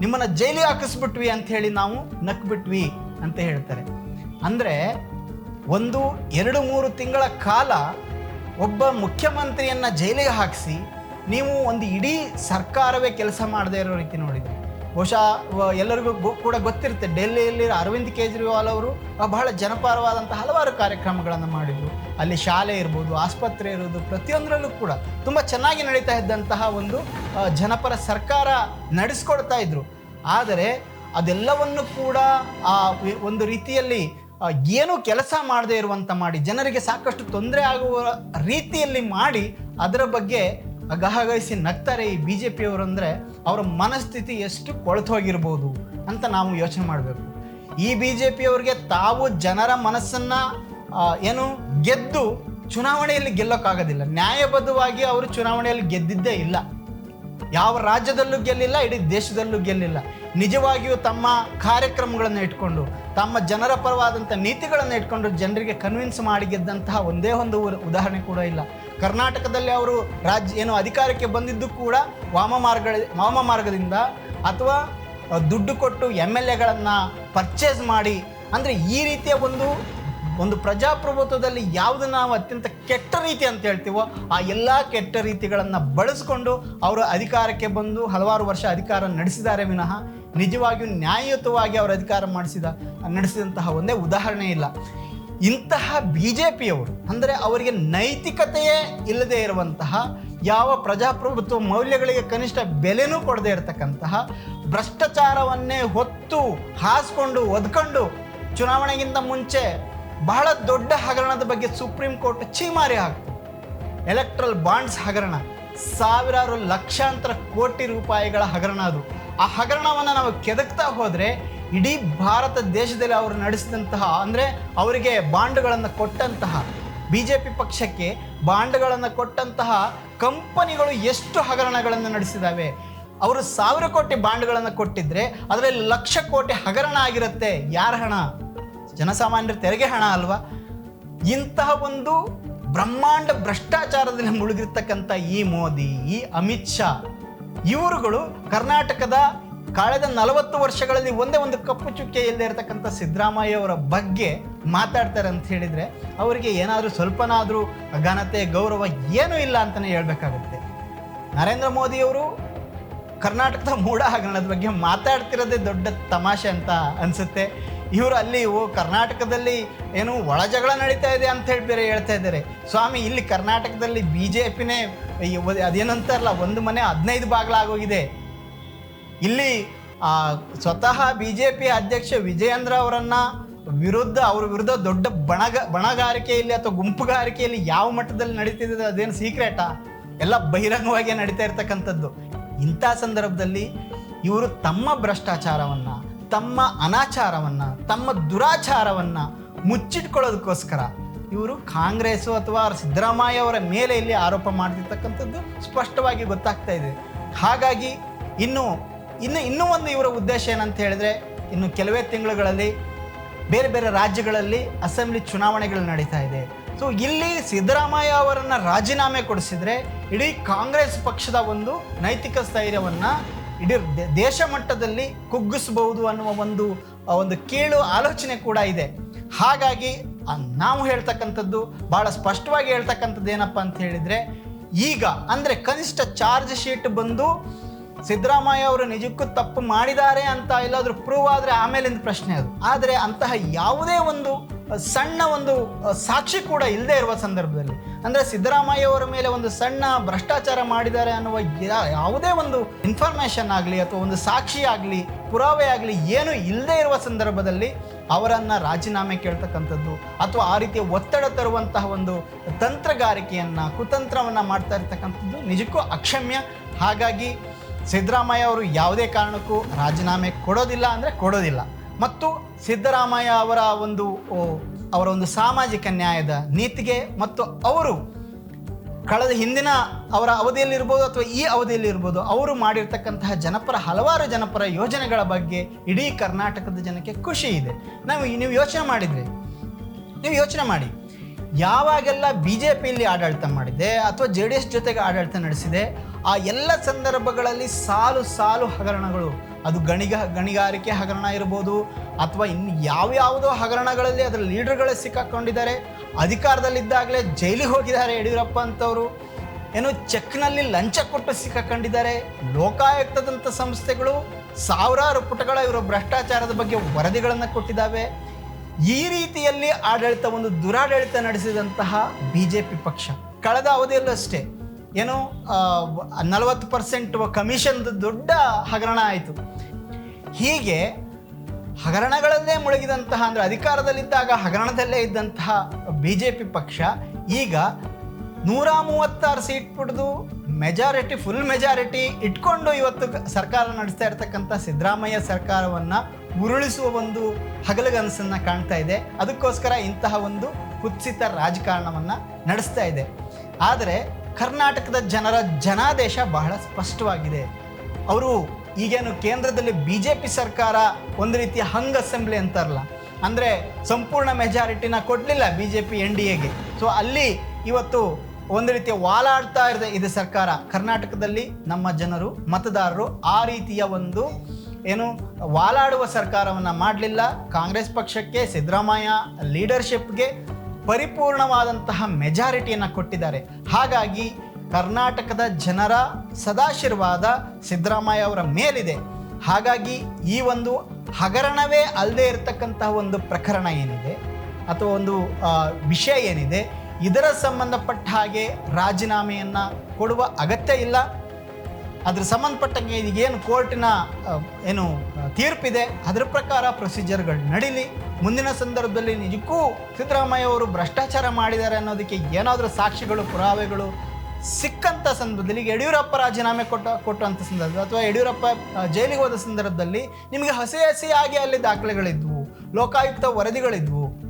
Speaker 2: ನಿಮ್ಮನ್ನು ಜೈಲಿಗೆ ಹಾಕಿಸ್ಬಿಟ್ವಿ ಅಂತ ಹೇಳಿ ನಾವು ನಕ್ಕು ಬಿಟ್ವಿ ಅಂತ ಹೇಳ್ತಾರೆ. ಅಂದರೆ ಒಂದು, ಎರಡು, ಮೂರು ತಿಂಗಳ ಕಾಲ ಒಬ್ಬ ಮುಖ್ಯಮಂತ್ರಿಯನ್ನು ಜೈಲಿಗೆ ಹಾಕಿಸಿ ನೀವು ಒಂದು ಇಡೀ ಸರ್ಕಾರವೇ ಕೆಲಸ ಮಾಡದೇ ಇರೋ ರೀತಿ ನೋಡಿದೆ ಬಹುಶಃ ಎಲ್ಲರಿಗೂ ಕೂಡ ಗೊತ್ತಿರುತ್ತೆ. ಡೆಲ್ಲಿಯಲ್ಲಿ ಅರವಿಂದ್ ಕೇಜ್ರಿವಾಲ್ ಅವರು ಬಹಳ ಜನಪರವಾದಂಥ ಹಲವಾರು ಕಾರ್ಯಕ್ರಮಗಳನ್ನು ಮಾಡಿದರು. ಅಲ್ಲಿ ಶಾಲೆ ಇರ್ಬೋದು, ಆಸ್ಪತ್ರೆ ಇರೋದು, ಪ್ರತಿಯೊಂದರಲ್ಲೂ ಕೂಡ ತುಂಬ ಚೆನ್ನಾಗಿ ನಡೀತಾ ಇದ್ದಂತಹ ಒಂದು ಜನಪರ ಸರ್ಕಾರ ನಡೆಸ್ಕೊಡ್ತಾ ಇದ್ರು. ಆದರೆ, ಅದೆಲ್ಲವನ್ನು ಕೂಡ, ಆ ಒಂದು ರೀತಿಯಲ್ಲಿ ಏನು ಕೆಲಸ ಮಾಡದೇ ಇರುವಂತ ಮಾಡಿ, ಜನರಿಗೆ ಸಾಕಷ್ಟು ತೊಂದರೆ ಆಗುವ ರೀತಿಯಲ್ಲಿ ಮಾಡಿ, ಅದರ ಬಗ್ಗೆ ಗಹಗಹಿಸಿ ನಗ್ತಾರೆ ಈ ಬಿ ಜೆ ಪಿಯವರು ಅಂದರೆ ಅವರ ಮನಸ್ಥಿತಿ ಎಷ್ಟು ಕೊಳೆತು ಹೋಗಿರ್ಬೋದು ಅಂತ ನಾವು ಯೋಚನೆ ಮಾಡಬೇಕು. ಈ ಬಿ ಜೆ ಪಿಯವ್ರಿಗೆ ತಾವು ಜನರ ಮನಸ್ಸನ್ನು ಏನು ಗೆದ್ದು ಚುನಾವಣೆಯಲ್ಲಿ ಗೆಲ್ಲೋಕ್ಕಾಗೋದಿಲ್ಲ. ನ್ಯಾಯಬದ್ಧವಾಗಿ ಅವರು ಚುನಾವಣೆಯಲ್ಲಿ ಗೆದ್ದಿದ್ದೇ ಇಲ್ಲ. ಯಾವ ರಾಜ್ಯದಲ್ಲೂ ಗೆಲ್ಲಿಲ್ಲ, ಇಡೀ ದೇಶದಲ್ಲೂ ಗೆಲ್ಲಿಲ್ಲ. ನಿಜವಾಗಿಯೂ ತಮ್ಮ ಕಾರ್ಯಕ್ರಮಗಳನ್ನು ಇಟ್ಕೊಂಡು, ತಮ್ಮ ಜನರ ಪರವಾದಂಥ ನೀತಿಗಳನ್ನು ಇಟ್ಕೊಂಡು ಜನರಿಗೆ ಕನ್ವಿನ್ಸ್ ಮಾಡಿ ಗೆದ್ದಂತಹ ಒಂದೇ ಒಂದು ಉದಾಹರಣೆ ಕೂಡ ಇಲ್ಲ. ಕರ್ನಾಟಕದಲ್ಲಿ ಅವರು ರಾಜ್ಯ ಏನು ಅಧಿಕಾರಕ್ಕೆ ಬಂದಿದ್ದು ಕೂಡ ವಾಮ ಮಾರ್ಗ ವಾಮ ಮಾರ್ಗದಿಂದ ಅಥವಾ ದುಡ್ಡು ಕೊಟ್ಟು ಎಂ ಎಲ್ ಎಗಳನ್ನು ಪರ್ಚೇಸ್ ಮಾಡಿ, ಅಂದರೆ ಈ ರೀತಿಯ ಒಂದು ಒಂದು ಪ್ರಜಾಪ್ರಭುತ್ವದಲ್ಲಿ ಯಾವುದು ನಾವು ಅತ್ಯಂತ ಕೆಟ್ಟ ರೀತಿ ಅಂತ ಹೇಳ್ತೀವೋ, ಆ ಎಲ್ಲ ಕೆಟ್ಟ ರೀತಿಗಳನ್ನು ಬಳಸಿಕೊಂಡು ಅವರು ಅಧಿಕಾರಕ್ಕೆ ಬಂದು ಹಲವಾರು ವರ್ಷ ಅಧಿಕಾರ ನಡೆಸಿದ್ದಾರೆ ವಿನಃ, ನಿಜವಾಗಿಯೂ ನ್ಯಾಯಯುತವಾಗಿ ಅವರು ಅಧಿಕಾರ ಮಾಡಿಸಿದ, ನಡೆಸಿದಂತಹ ಒಂದೇ ಉದಾಹರಣೆ ಇಲ್ಲ. ಇಂತಹ ಬಿ ಜೆ ಪಿಯವರು ಅಂದರೆ ಅವರಿಗೆ ನೈತಿಕತೆಯೇ ಇಲ್ಲದೆ ಇರುವಂತಹ, ಯಾವ ಪ್ರಜಾಪ್ರಭುತ್ವ ಮೌಲ್ಯಗಳಿಗೆ ಕನಿಷ್ಠ ಬೆಲೆನೂ ಕೊಡದೇ ಇರತಕ್ಕಂತಹ, ಭ್ರಷ್ಟಾಚಾರವನ್ನೇ ಹೊತ್ತು ಹಾಸ್ಕೊಂಡು, ಒದ್ಕೊಂಡು ಚುನಾವಣೆಗಿಂತ ಮುಂಚೆ ಬಹಳ ದೊಡ್ಡ ಹಗರಣದ ಬಗ್ಗೆ ಸುಪ್ರೀಂ ಕೋರ್ಟ್ ಛೀಮಾರಿ ಹಾಕ್ತು. ಎಲೆಕ್ಟ್ರಲ್ ಬಾಂಡ್ಸ್ ಹಗರಣ, ಸಾವಿರಾರು ಲಕ್ಷಾಂತರ ಕೋಟಿ ರೂಪಾಯಿಗಳ ಹಗರಣ ಅದು. ಆ ಹಗರಣವನ್ನು ನಾವು ಕೆದಕ್ತಾ ಹೋದರೆ ಇಡೀ ಭಾರತ ದೇಶದಲ್ಲಿ ಅವರು ನಡೆಸಿದಂತಹ, ಅಂದರೆ ಅವರಿಗೆ ಬಾಂಡ್ಗಳನ್ನು ಕೊಟ್ಟಂತಹ ಬಿ ಜೆ ಪಿ ಪಕ್ಷಕ್ಕೆ ಬಾಂಡ್ಗಳನ್ನು ಕೊಟ್ಟಂತಹ ಕಂಪನಿಗಳು ಎಷ್ಟು ಹಗರಣಗಳನ್ನು ನಡೆಸಿದಾವೆ? ಅವರು ಸಾವಿರ ಕೋಟಿ ಬಾಂಡ್ಗಳನ್ನು ಕೊಟ್ಟಿದ್ರೆ ಅದರಲ್ಲಿ ಲಕ್ಷ ಕೋಟಿ ಹಗರಣ ಆಗಿರುತ್ತೆ. ಯಾರ ಹಣ? ಜನಸಾಮಾನ್ಯರ ತೆರಿಗೆ ಹಣ ಅಲ್ವಾ? ಇಂತಹ ಒಂದು ಬ್ರಹ್ಮಾಂಡ ಭ್ರಷ್ಟಾಚಾರದಲ್ಲಿ ಮುಳುಗಿರ್ತಕ್ಕಂಥ ಈ ಮೋದಿ, ಈ ಅಮಿತ್ ಶಾ ಇವರುಗಳು ಕರ್ನಾಟಕದ ಕಳೆದ ನಲವತ್ತು ವರ್ಷಗಳಲ್ಲಿ ಒಂದೇ ಒಂದು ಕಪ್ಪು ಚುಕ್ಕೆ ಇಲ್ಲದೆ ಇರತಕ್ಕಂಥ ಸಿದ್ದರಾಮಯ್ಯ ಅವರ ಬಗ್ಗೆ ಮಾತಾಡ್ತಾರೆ ಅಂತ ಹೇಳಿದರೆ ಅವರಿಗೆ ಏನಾದರೂ ಸ್ವಲ್ಪನಾದರೂ ಘನತೆ, ಗೌರವ ಏನೂ ಇಲ್ಲ ಅಂತಲೇ ಹೇಳಬೇಕಾಗುತ್ತೆ. ನರೇಂದ್ರ ಮೋದಿಯವರು ಕರ್ನಾಟಕದ ಮೂಢ ಹಗರಣದ ಬಗ್ಗೆ ಮಾತಾಡ್ತಿರೋದೇ ದೊಡ್ಡ ತಮಾಷೆ ಅಂತ ಅನಿಸುತ್ತೆ. ಇವರು ಅಲ್ಲಿ ಓ ಕರ್ನಾಟಕದಲ್ಲಿ ಏನು ಒಳ ಜಗಳ ನಡೀತಾ ಇದೆ ಅಂತ ಹೇಳಿ ಬೇರೆ ಹೇಳ್ತಾ ಇದ್ದಾರೆ. ಸ್ವಾಮಿ, ಇಲ್ಲಿ ಕರ್ನಾಟಕದಲ್ಲಿ ಬಿ ಜೆ ಪಿನೇ ಅದೇನಂತಾರಲ್ಲ, ಒಂದು ಮನೆ ಹದಿನೈದು ಬಾಗಿಲಾಗೋಗಿದೆ. ಇಲ್ಲಿ ಸ್ವತಃ ಬಿ ಜೆ ಪಿ ಅಧ್ಯಕ್ಷ ವಿಜಯೇಂದ್ರ ಅವರನ್ನ ವಿರುದ್ಧ, ಅವ್ರ ವಿರುದ್ಧ ದೊಡ್ಡ ಬಣಗ, ಬಣಗಾರಿಕೆಯಲ್ಲಿ ಅಥವಾ ಗುಂಪುಗಾರಿಕೆಯಲ್ಲಿ ಯಾವ ಮಟ್ಟದಲ್ಲಿ ನಡೀತಿದೆ ಅದೇನು ಸೀಕ್ರೆಟಾ ಎಲ್ಲ ಬಹಿರಂಗವಾಗಿ ನಡೀತಾ ಇರ್ತಕ್ಕಂಥದ್ದು. ಇಂಥ ಸಂದರ್ಭದಲ್ಲಿ ಇವರು ತಮ್ಮ ಭ್ರಷ್ಟಾಚಾರವನ್ನು, ತಮ್ಮ ಅನಾಚಾರವನ್ನು, ತಮ್ಮ ದುರಾಚಾರವನ್ನು ಮುಚ್ಚಿಟ್ಕೊಳ್ಳೋದಕ್ಕೋಸ್ಕರ ಇವರು ಕಾಂಗ್ರೆಸ್ಸು ಅಥವಾ ಸಿದ್ದರಾಮಯ್ಯ ಅವರ ಮೇಲೆ ಇಲ್ಲಿ ಆರೋಪ ಮಾಡ್ತಿರ್ತಕ್ಕಂಥದ್ದು ಸ್ಪಷ್ಟವಾಗಿ ಗೊತ್ತಾಗ್ತಾ ಇದೆ. ಹಾಗಾಗಿ ಇನ್ನು ಇನ್ನು, ಇನ್ನೂ ಒಂದು ಇವರ ಉದ್ದೇಶ ಏನಂತ ಹೇಳಿದ್ರೆ, ಇನ್ನು ಕೆಲವೇ ತಿಂಗಳುಗಳಲ್ಲಿ ಬೇರೆ ಬೇರೆ ರಾಜ್ಯಗಳಲ್ಲಿ ಅಸೆಂಬ್ಲಿ ಚುನಾವಣೆಗಳು ನಡೀತಾ ಇದೆ. ಸೊ ಇಲ್ಲಿ ಸಿದ್ದರಾಮಯ್ಯ ಅವರನ್ನು ರಾಜೀನಾಮೆ ಕೊಡಿಸಿದ್ರೆ ಇಡೀ ಕಾಂಗ್ರೆಸ್ ಪಕ್ಷದ ಒಂದು ನೈತಿಕ ಸ್ಥೈರ್ಯವನ್ನು ಇಡೀ ದೇಶ ಮಟ್ಟದಲ್ಲಿ ಕುಗ್ಗಿಸಬಹುದು ಅನ್ನುವ ಒಂದು ಒಂದು ಕೀಳು ಆಲೋಚನೆ ಕೂಡ ಇದೆ. ಹಾಗಾಗಿ ನಾವು ಹೇಳ್ತಕ್ಕಂಥದ್ದು ಭಾಳ ಸ್ಪಷ್ಟವಾಗಿ ಹೇಳ್ತಕ್ಕಂಥದ್ದು ಏನಪ್ಪ ಅಂತ ಹೇಳಿದರೆ, ಈಗ ಅಂದರೆ ಕನಿಷ್ಠ ಚಾರ್ಜ್ ಶೀಟ್ ಬಂದು ಸಿದ್ದರಾಮಯ್ಯ ಅವರು ನಿಜಕ್ಕೂ ತಪ್ಪು ಮಾಡಿದ್ದಾರೆ ಅಂತ ಎಲ್ಲಾದರೂ ಪ್ರೂವ್ ಆದರೆ ಆಮೇಲಿಂದ ಪ್ರಶ್ನೆ ಅದು. ಆದರೆ ಅಂತಹ ಯಾವುದೇ ಒಂದು ಸಣ್ಣ ಒಂದು ಸಾಕ್ಷಿ ಕೂಡ ಇಲ್ಲದೆ ಇರುವ ಸಂದರ್ಭದಲ್ಲಿ, ಅಂದರೆ ಸಿದ್ದರಾಮಯ್ಯ ಅವರ ಮೇಲೆ ಒಂದು ಸಣ್ಣ ಭ್ರಷ್ಟಾಚಾರ ಮಾಡಿದ್ದಾರೆ ಅನ್ನುವ ಯಾವುದೇ ಒಂದು ಇನ್ಫಾರ್ಮೇಷನ್ ಆಗಲಿ ಅಥವಾ ಒಂದು ಸಾಕ್ಷಿ ಆಗಲಿ, ಪುರಾವೆ ಆಗಲಿ ಏನು ಇಲ್ಲದೆ ಇರುವ ಸಂದರ್ಭದಲ್ಲಿ ಅವರನ್ನು ರಾಜೀನಾಮೆ ಕೇಳ್ತಕ್ಕಂಥದ್ದು ಅಥವಾ ಆ ರೀತಿಯ ಒತ್ತಡ ತರುವಂತಹ ಒಂದು ತಂತ್ರಗಾರಿಕೆಯನ್ನು, ಕುತಂತ್ರವನ್ನು ಮಾಡ್ತಾ ಇರ್ತಕ್ಕಂಥದ್ದು ನಿಜಕ್ಕೂ ಅಕ್ಷಮ್ಯ. ಹಾಗಾಗಿ ಸಿದ್ದರಾಮಯ್ಯ ಅವರು ಯಾವುದೇ ಕಾರಣಕ್ಕೂ ರಾಜೀನಾಮೆ ಕೊಡೋದಿಲ್ಲ ಅಂದರೆ ಕೊಡೋದಿಲ್ಲ. ಮತ್ತು ಸಿದ್ದರಾಮಯ್ಯ ಅವರ ಒಂದು ಅವರ ಒಂದು ಸಾಮಾಜಿಕ ನ್ಯಾಯದ ನೀತಿಗೆ ಮತ್ತು ಅವರು ಕಳೆದ ಹಿಂದಿನ ಅವರ ಅವಧಿಯಲ್ಲಿರ್ಬೋದು ಅಥವಾ ಈ ಅವಧಿಯಲ್ಲಿರ್ಬೋದು ಅವರು ಮಾಡಿರ್ತಕ್ಕಂತಹ ಜನಪರ, ಹಲವಾರು ಜನಪರ ಯೋಜನೆಗಳ ಬಗ್ಗೆ ಇಡೀ ಕರ್ನಾಟಕದ ಜನಕ್ಕೆ ಖುಷಿ ಇದೆ. ನಾವು ನೀವು ಯೋಚನೆ ಮಾಡಿದರೆ, ನೀವು ಯೋಚನೆ ಮಾಡಿ, ಯಾವಾಗೆಲ್ಲ ಬಿ ಜೆ ಪಿಯಲ್ಲಿ ಆಡಳಿತ ಮಾಡಿದೆ ಅಥವಾ ಜೆ ಡಿ ಎಸ್ ಜೊತೆಗೆ ಆಡಳಿತ ನಡೆಸಿದೆ, ಆ ಎಲ್ಲ ಸಂದರ್ಭಗಳಲ್ಲಿ ಸಾಲು ಸಾಲು ಹಗರಣಗಳು, ಅದು ಗಣಿಗ, ಗಣಿಗಾರಿಕೆ ಹಗರಣ ಇರ್ಬೋದು, ಅಥವಾ ಇನ್ನು ಯಾವ್ಯಾವುದೋ ಹಗರಣಗಳಲ್ಲಿ ಅದರ ಲೀಡರ್ಗಳೇ ಸಿಕ್ಕಾಕೊಂಡಿದ್ದಾರೆ ಅಧಿಕಾರದಲ್ಲಿದ್ದಾಗಲೇ ಜೈಲಿಗೆ ಹೋಗಿದ್ದಾರೆ ಯಡಿಯೂರಪ್ಪ ಅಂತವರು. ಏನು ಚೆಕ್ನಲ್ಲಿ ಲಂಚ ಕೊಟ್ಟು ಸಿಕ್ಕಾಕೊಂಡಿದ್ದಾರೆ. ಲೋಕಾಯುಕ್ತದಂಥ ಸಂಸ್ಥೆಗಳು ಸಾವಿರಾರು ಪುಟಗಳ ಇವರು ಭ್ರಷ್ಟಾಚಾರದ ಬಗ್ಗೆ ವರದಿಗಳನ್ನು ಕೊಟ್ಟಿದ್ದಾವೆ. ಈ ರೀತಿಯಲ್ಲಿ ಆಡಳಿತ ಒಂದು ದುರಾಡಳಿತ ನಡೆಸಿದಂತಹ ಬಿ ಜೆ ಪಿ ಪಕ್ಷ. ಕಳೆದ ಅವಧಿಯಲ್ಲೂ ಅಷ್ಟೇ ಏನು ನಲವತ್ತು ಪರ್ಸೆಂಟ್ ಕಮಿಷನ್ ದೊಡ್ಡ ಹಗರಣ ಆಯಿತು. ಹೀಗೆ ಹಗರಣಗಳಲ್ಲೇ ಮುಳುಗಿದಂತಹ, ಅಂದರೆ ಅಧಿಕಾರದಲ್ಲಿದ್ದಾಗ ಹಗರಣದಲ್ಲೇ ಇದ್ದಂತಹ ಬಿ ಜೆ ಪಿ ಪಕ್ಷ ಈಗ ನೂರ ಮೂವತ್ತಾರು ಸೀಟ್ ಪಡೆದು ಮೆಜಾರಿಟಿ ಫುಲ್ ಮೆಜಾರಿಟಿ ಇಟ್ಕೊಂಡು ಇವತ್ತು ಸರ್ಕಾರ ನಡೆಸ್ತಾ ಇರತಕ್ಕಂಥ ಸಿದ್ದರಾಮಯ್ಯ ಸರ್ಕಾರವನ್ನು ಉರುಳಿಸುವ ಒಂದು ಹಗಲುಗನಸನ್ನು ಕಾಣ್ತಾ ಇದೆ. ಅದಕ್ಕೋಸ್ಕರ ಇಂತಹ ಒಂದು ಕುತ್ಸಿತ ರಾಜಕಾರಣವನ್ನು ನಡೆಸ್ತಾ ಇದೆ. ಆದರೆ ಕರ್ನಾಟಕದ ಜನರ ಜನಾದೇಶ ಬಹಳ ಸ್ಪಷ್ಟವಾಗಿದೆ. ಅವರು ಈಗೇನು ಕೇಂದ್ರದಲ್ಲಿ ಬಿ ಜೆ ಪಿ ಸರ್ಕಾರ ಒಂದು ರೀತಿಯ ಹಂಗ್ ಅಸೆಂಬ್ಲಿ ಅಂತಾರಲ್ಲ, ಅಂದರೆ ಸಂಪೂರ್ಣ ಮೆಜಾರಿಟಿನ ಕೊಡಲಿಲ್ಲ B J P N D ಎಗೆ. ಸೊ ಅಲ್ಲಿ ಇವತ್ತು ಒಂದು ರೀತಿಯ ವಾಲಾಡ್ತಾ ಇದೆ ಇದೆ ಸರ್ಕಾರ. ಕರ್ನಾಟಕದಲ್ಲಿ ನಮ್ಮ ಜನರು, ಮತದಾರರು ಆ ರೀತಿಯ ಒಂದು ಏನು ವಾಲಾಡುವ ಸರ್ಕಾರವನ್ನು ಮಾಡಲಿಲ್ಲ. ಕಾಂಗ್ರೆಸ್ ಪಕ್ಷಕ್ಕೆ ಸಿದ್ದರಾಮಯ್ಯ ಲೀಡರ್ಶಿಪ್ಗೆ ಪರಿಪೂರ್ಣವಾದಂತಹ ಮೆಜಾರಿಟಿಯನ್ನು ಕೊಟ್ಟಿದ್ದಾರೆ. ಹಾಗಾಗಿ ಕರ್ನಾಟಕದ ಜನರ ಸದಾಶೀರ್ವಾದ ಸಿದ್ದರಾಮಯ್ಯ ಅವರ ಮೇಲಿದೆ. ಹಾಗಾಗಿ ಈ ಒಂದು ಹಗರಣವೇ ಅಲ್ಲದೆ ಇರತಕ್ಕಂತಹ ಒಂದು ಪ್ರಕರಣ ಏನಿದೆ, ಅಥವಾ ಒಂದು ವಿಷಯ ಏನಿದೆ, ಇದರ ಸಂಬಂಧಪಟ್ಟ ಹಾಗೆ ರಾಜೀನಾಮೆಯನ್ನು ಕೊಡುವ ಅಗತ್ಯ ಇಲ್ಲ. ಅದ್ರ ಸಂಬಂಧಪಟ್ಟಂಗೆ ಏನು ಕೋರ್ಟಿನ ಏನು ತೀರ್ಪಿದೆ, ಅದರ ಪ್ರಕಾರ ಪ್ರೊಸೀಜರ್ಗಳು ನಡೀಲಿ. ಮುಂದಿನ ಸಂದರ್ಭದಲ್ಲಿ ನಿಜಕ್ಕೂ ಸಿದ್ದರಾಮಯ್ಯ ಅವರು ಭ್ರಷ್ಟಾಚಾರ ಮಾಡಿದ್ದಾರೆ ಅನ್ನೋದಕ್ಕೆ ಏನಾದರೂ ಸಾಕ್ಷಿಗಳು, ಪುರಾವೆಗಳು ಸಿಕ್ಕಂಥ ಸಂದರ್ಭದಲ್ಲಿ ಈಗ ಯಡಿಯೂರಪ್ಪ ರಾಜೀನಾಮೆ ಕೊಟ್ಟ ಕೊಟ್ಟಂಥ ಸಂದರ್ಭ ಅಥವಾ ಯಡಿಯೂರಪ್ಪ ಜೈಲಿಗೆ ಹೋದ ಸಂದರ್ಭದಲ್ಲಿ ನಿಮಗೆ ಹಸಿ ಹಸಿಯಾಗಿ ಅಲ್ಲಿ ದಾಖಲೆಗಳಿದ್ವು, ಲೋಕಾಯುಕ್ತ ವರದಿಗಳಿದ್ವು.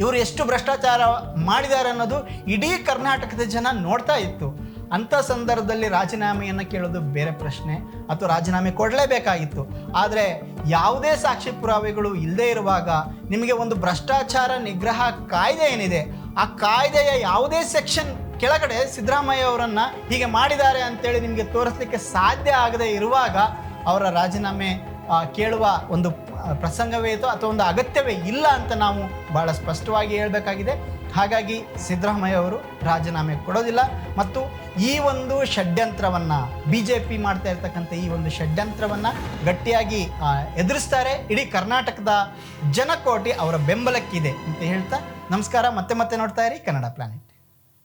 Speaker 2: ಇವರು ಎಷ್ಟು ಭ್ರಷ್ಟಾಚಾರ ಮಾಡಿದ್ದಾರೆ ಅನ್ನೋದು ಇಡೀ ಕರ್ನಾಟಕದ ಜನ ನೋಡ್ತಾ ಇತ್ತು. ಅಂಥ ಸಂದರ್ಭದಲ್ಲಿ ರಾಜೀನಾಮೆಯನ್ನು ಕೇಳೋದು ಬೇರೆ ಪ್ರಶ್ನೆ ಅಥವಾ ರಾಜೀನಾಮೆ ಕೊಡಲೇಬೇಕಾಗಿತ್ತು. ಆದರೆ ಯಾವುದೇ ಸಾಕ್ಷಿ ಪುರಾವೆಗಳು ಇಲ್ಲದೇ ಇರುವಾಗ ನಿಮಗೆ ಒಂದು ಭ್ರಷ್ಟಾಚಾರ ನಿಗ್ರಹ ಕಾಯ್ದೆ ಏನಿದೆ? ಆ ಕಾಯ್ದೆಯ ಯಾವುದೇ ಸೆಕ್ಷನ್ ಕೆಳಗಡೆ ಸಿದ್ದರಾಮಯ್ಯ ಅವರನ್ನ ಹೀಗೆ ಮಾಡಿದ್ದಾರೆ ಅಂತೇಳಿ ನಿಮಗೆ ತೋರಿಸ್ಲಿಕ್ಕೆ ಸಾಧ್ಯ ಆಗದೆ ಇರುವಾಗ ಅವರ ರಾಜೀನಾಮೆ ಕೇಳುವ ಒಂದು ಪ್ರಸಂಗವೇ ಇತ್ತು ಅಥವಾ ಒಂದು ಅಗತ್ಯವೇ ಇಲ್ಲ ಅಂತ ನಾವು ಬಹಳ ಸ್ಪಷ್ಟವಾಗಿ ಹೇಳಬೇಕಾಗಿದೆ. ಹಾಗಾಗಿ ಸಿದ್ದರಾಮಯ್ಯ ಅವರು ರಾಜೀನಾಮೆ ಕೊಡೋದಿಲ್ಲ ಮತ್ತು ಈ ಒಂದು ಷಡ್ಯಂತ್ರವನ್ನು ಬಿ ಜೆ ಪಿ ಮಾಡ್ತಾ ಇರ್ತಕ್ಕಂಥ ಈ ಒಂದು ಷಡ್ಯಂತ್ರವನ್ನು ಗಟ್ಟಿಯಾಗಿ ಎದುರಿಸ್ತಾರೆ. ಇಡೀ ಕರ್ನಾಟಕದ ಜನಕೋಟಿ ಅವರ ಬೆಂಬಲಕ್ಕಿದೆ ಅಂತ ಹೇಳ್ತಾ ನಮಸ್ಕಾರ. ಮತ್ತೆ ಮತ್ತೆ ನೋಡ್ತಾ ಇರಿ ಕನ್ನಡ ಪ್ಲಾನೆಟ್.